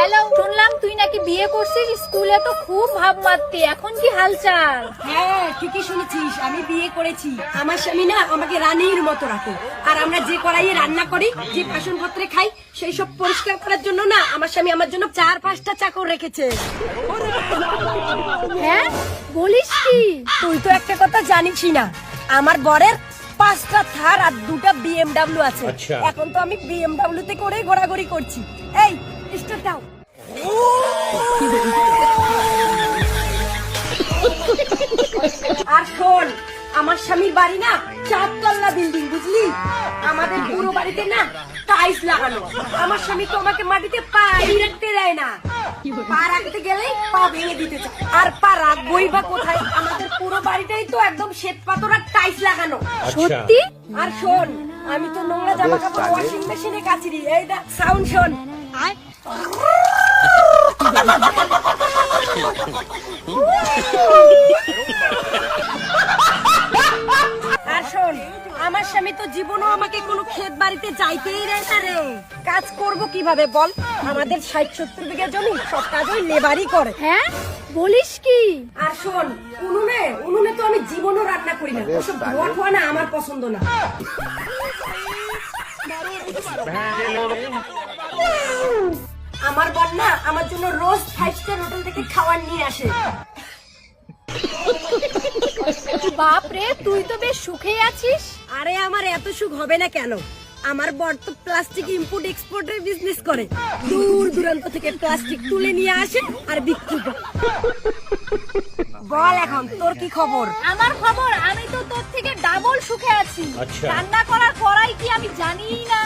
Hello শুনলাম তুই নাকি বিয়ে করছিস? স্কুলে তো খুব ভাব মারতি। এখন কি হালচাল? হ্যাঁ ঠিকই শুনেছিস আমি বিয়ে করেছি। আমার স্বামী না আমাকে রানীর মতো রাখে। আর আমরা যে কড়াইয়ে রান্না করি যে বাসন পত্রে খাই সেই সব পরিষ্কার করার জন্য না আমার স্বামী আমার জন্য চার পাঁচটা চাকর রেখেছে। হ্যাঁ? বলিস কি? তুই তো একটা কথা জানিসই না। আমার বরের পাঁচটা থার আর দুটা বিএমডাব্লিউ আছে। আচ্ছা। এখন তো আমি বিএমডাব্লিউ তে করে ঘোরাঘুরি করছি। এই স্টার্ট দাও। আর শোন আমার স্বামীর বাড়ি না চারতলা বিল্ডিং বুঝলি? আমাদের পুরো বাড়িতে না টাইলস লাগানো। আমার স্বামী তো আমাকে মাটিতে পাই রাখতে দেয় না। পা রাখতে গেলেই পা ভেঙে দিতে চায়। আর পা রাখবই বা কোথায়? আমাদের পুরো বাড়িটাই তো একদম শ্বেত পাথর আর টাইলস লাগানো। আচ্ছা। সত্যি? আর শোন আমি তো নোংরা জামা কাপড় ওয়াশিং মেশিনে কাচি দিই। এই দেখ সাউন্ড শোন। আর শোন আমার স্বামী তো জীবনও আমাকে কোনো ক্ষেত বাড়িতে যাইতেই দেয় না রে। কাজ করব কীভাবে বল? আমাদের ষাট সত্তর বিঘা জমি সব কাজ ওই লেবারই করে। হ্যাঁ? বলিস কি? আর শোন উনুনে উনুনে তো আমি জীবনও রান্না করি না। ওসব ধোয়া ঠোয়া না আমার পছন্দ না। আমার না আমার জন্য রোজ ফাইভ স্টার হোটেল থেকে খাবার নিয়ে আসে। বাপ রে তুই তো বেশ সুখে আছিস। আরে আমার এত সুখ হবে না কেন? আমার বর তো প্লাস্টিক ইম্পোর্ট এক্সপোর্টের বিজনেস করে। দূর দূরান্ত থেকে প্লাস্টিক তুলে নিয়ে আসে আর বিক্রি করে। বল এখন তোর কি খবর? আমার খবর আমি তো মুখে আছি। আচ্ছা। রান্না করার করাই কি আমি জানি না।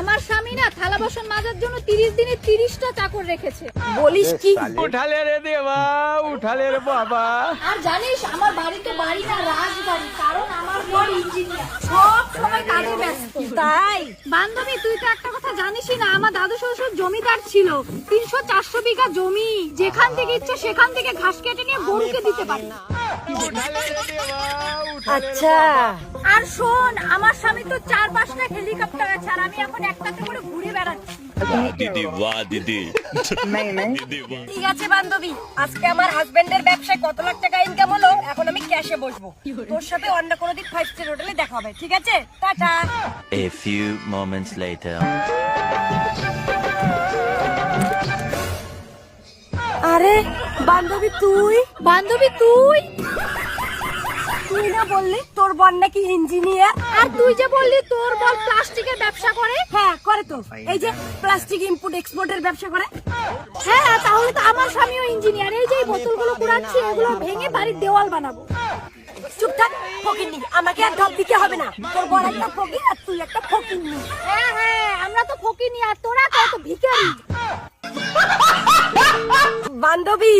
আমার স্বামী না থালা বাসন মাজার জন্য তিরিশ দিনে তিরিশটা চাকর রেখেছে। বলিস কি? উঠালে রে দেবা উঠালে রে বাবা। আর জানিস আমার বাড়িতে বাড়ি না রাজবাড়ি। কারণ আমার বড় ইঞ্জিনিয়ার। সব সময় কাজে ব্যস্ত। তাই? বান্ধবী তুই তো একটা কথা জানিসই না আমার দাদু শ্বশুর জমিদার ছিল। তিনশো চারশো বিঘা জমি যেখান থেকে ইচ্ছে সেখান থেকে ঘাস কেটে নিয়ে গরুকে দিতে পারি। না। আচ্ছা। আর শোন আমার স্বামী তো চার পাঁচ না হেলিকপ্টার আছে আর আমি এখন একটাতে করে ঘুরে বেড়াচ্ছি। ঠিক আছে বান্ধবী আজকে আমার হাজবেন্ডের ব্যবসায় কত লাখ টাকা ইনকাম হলো এখন আমি ক্যাশে বসবো। তোর সাথে অন্য কোনো দিন ফাইভ স্টার হোটেলে দেখা হবে ঠিক আছে? Tata. A few moments later আরে বান্ধবী তুই? বান্ধবী তুই? তুই না বললি তোর বোন নাকি ইঞ্জিনিয়ার? আর তুই যে বললি তোর বল প্লাস্টিকের ব্যবসা করে? হ্যাঁ করে তো। এই যে প্লাস্টিক ইম্পোর্ট এক্সপোর্টের ব্যবসা করে। হ্যাঁ তাহলে তো আমার স্বামীও ইঞ্জিনিয়ার। এই যে বোতলগুলো কুড়াচ্ছি এগুলো ভেঙে বাড়ির দেওয়াল বানাবো। চুপ থাক ফকিরনি আমাকে আর ঢপ দিতে হবে না। তোর বড় একটা ফকির আর তুই একটা ফকিরনি হ্যাঁ হ্যাঁ আমরা তো ফকিনি আর তোরা কত ভিখারি। বান্ধবী?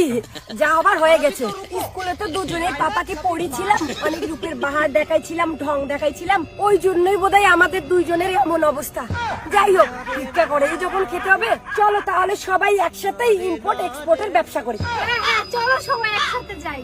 যা হবার হয়ে গেছে। স্কুলে তো দুজনের পাপাকে পড়েছিলাম অনেক রূপের বাহার দেখাইছিলাম ঢং দেখাইছিলাম ওই জন্যই বোধহয় আমাদের দুইজনের এমন অবস্থা। যাই হোক ভিক্ষা এই যখন খেতে হবে চলো তাহলে সবাই একসাথেই ইম্পোর্ট এক্সপোর্টের ব্যবসা করি। হ্যাঁ হ্যাঁ চলো সবাই একসাথে যাই।